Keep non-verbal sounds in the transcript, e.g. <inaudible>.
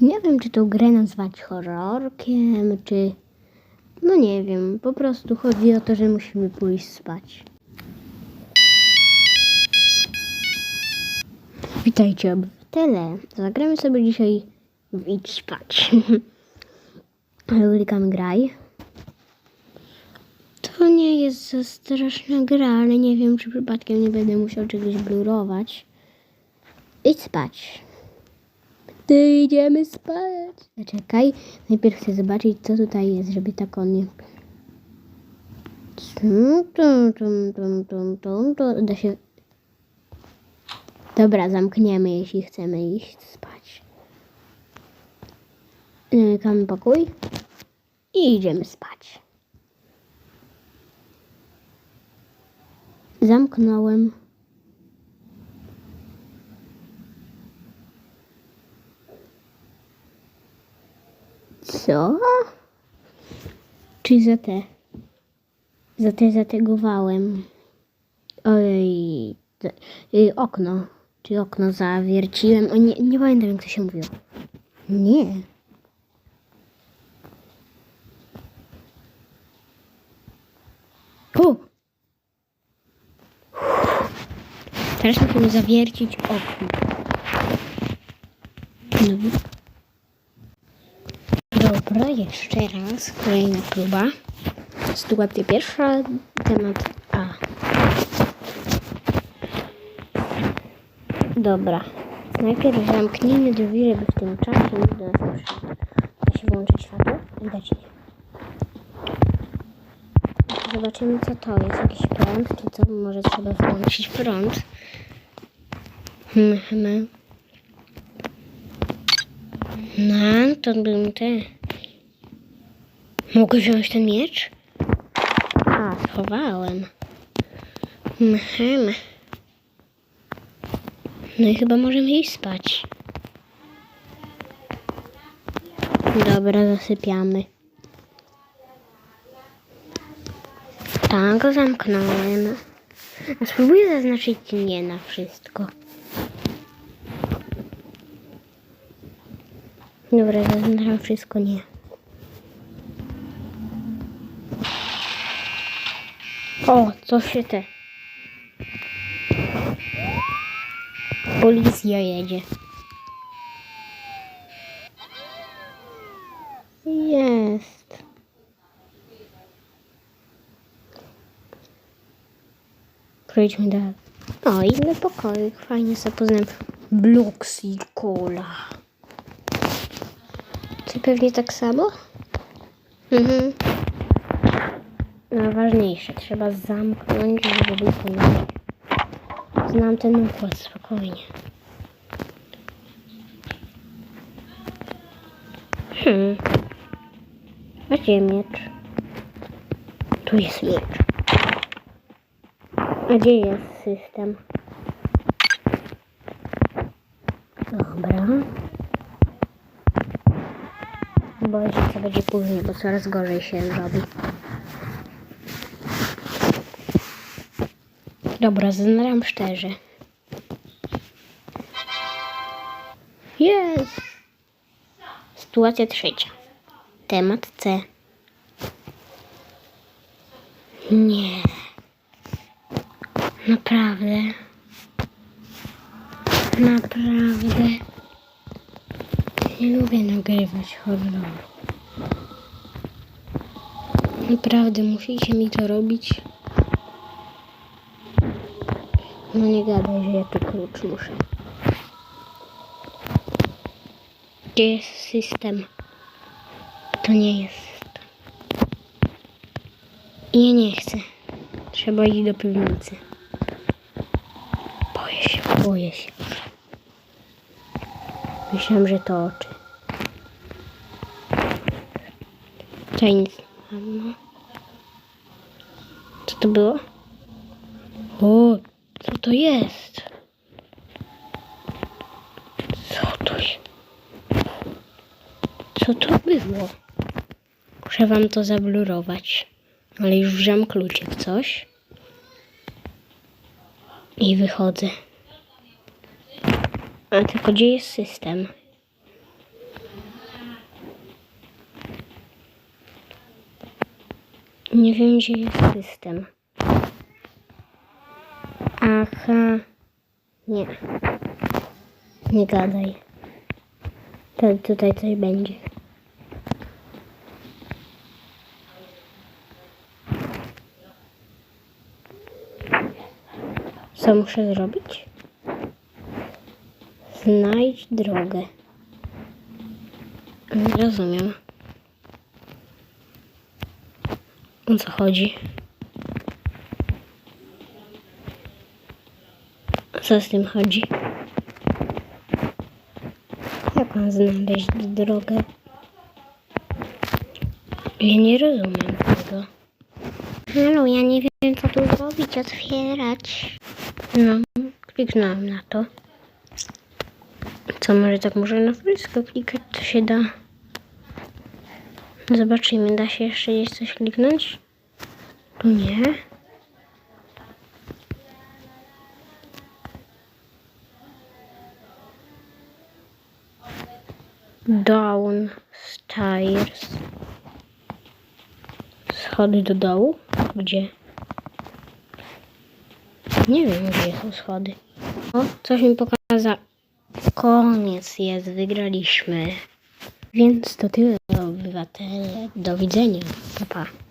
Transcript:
Nie wiem, czy tą grę nazwać horrorkiem, czy... No nie wiem, po prostu chodzi o to, że musimy pójść spać. Witajcie obywatele. Zagramy sobie dzisiaj w Idź spać. <laughs> Klikam graj. To nie jest za straszna gra, ale nie wiem, czy przypadkiem nie będę musiał czegoś blurować. Idź spać. Idziemy spać. Zaczekaj, najpierw chcę zobaczyć, co tutaj jest, żeby tak on nie... Tum, tum, tum, tum, tum, tum. Da się... Dobra, zamkniemy, jeśli chcemy iść spać. Zamykamy pokój i idziemy spać. Zamknąłem. Co? Czy za te? Za te zategowałem. Ojej. Okno. Czy okno zawierciłem? O nie, nie pamiętam jak to się mówiło. Nie. U! Teraz musimy zawiercić okno. Dobra. Dobra, jeszcze raz. Kolejna próba. Sytuacja pierwsza, temat A. Dobra. Najpierw zamknijmy drzwi, żeby w tym czasie nikt do nas nie. Da się włączyć światło? Widać nie. Zobaczymy co to jest. Jakiś prąd, czy co? Może trzeba włączyć prąd. Hmm, hmm. No, to bym te. Mogę wziąć ten miecz? A, schowałem. Mhm. No i chyba możemy iść spać. Dobra, zasypiamy. Tak, go zamknąłem. A spróbuję zaznaczyć nie na wszystko. Dobra, zaznaczam wszystko nie. O, co się te. Policja jedzie. Jest. Przejdźmy dalej. O, inny pokoik. Fajnie sobie poznałem. Blux i cola. Ty pewnie tak samo? Mhm. Najważniejsze, trzeba zamknąć, żeby nie. Znam ten układ spokojnie. Hmm. Gdzie miecz? Tu jest miecz. A gdzie jest system? Dobra. Boję się, co będzie później, bo coraz gorzej się robi. Dobra, znaram szczerze. Jest! Sytuacja trzecia. Temat C. Nie. Naprawdę. Naprawdę. Nie lubię nagrywać horroru. Naprawdę, musicie mi to robić. No nie gadaj, że ja tu klucz muszę. Gdzie jest system? To nie jest system. Nie, nie chcę. Trzeba iść do piwnicy. Boję się, boję się. Myślałam, że to oczy. Tutaj nic nie ma. Co to było? O, co to jest? Co to jest? Co to było? Muszę wam to zablurować. Ale już wrzam kluczyk coś. I wychodzę. A tylko gdzie jest system? Nie wiem, gdzie jest system. Aha. Nie. Nie gadaj. Tutaj coś będzie. Co muszę zrobić? Znajdź drogę. Nie rozumiem. O co chodzi? Co z tym chodzi? Jak mam znaleźć drogę? Ja nie rozumiem tego. Halo, ja nie wiem co tu zrobić, otwierać. No, kliknąłem na to. Co, może tak może na wszystko klikać, to się da. Zobaczymy, da się jeszcze gdzieś coś kliknąć? Tu nie. Down stairs. Schody do dołu? Gdzie? Nie wiem, gdzie są schody. O, coś mi pokaza. Koniec jest, wygraliśmy. Więc to tyle, obywatele. Do widzenia. Pa, pa.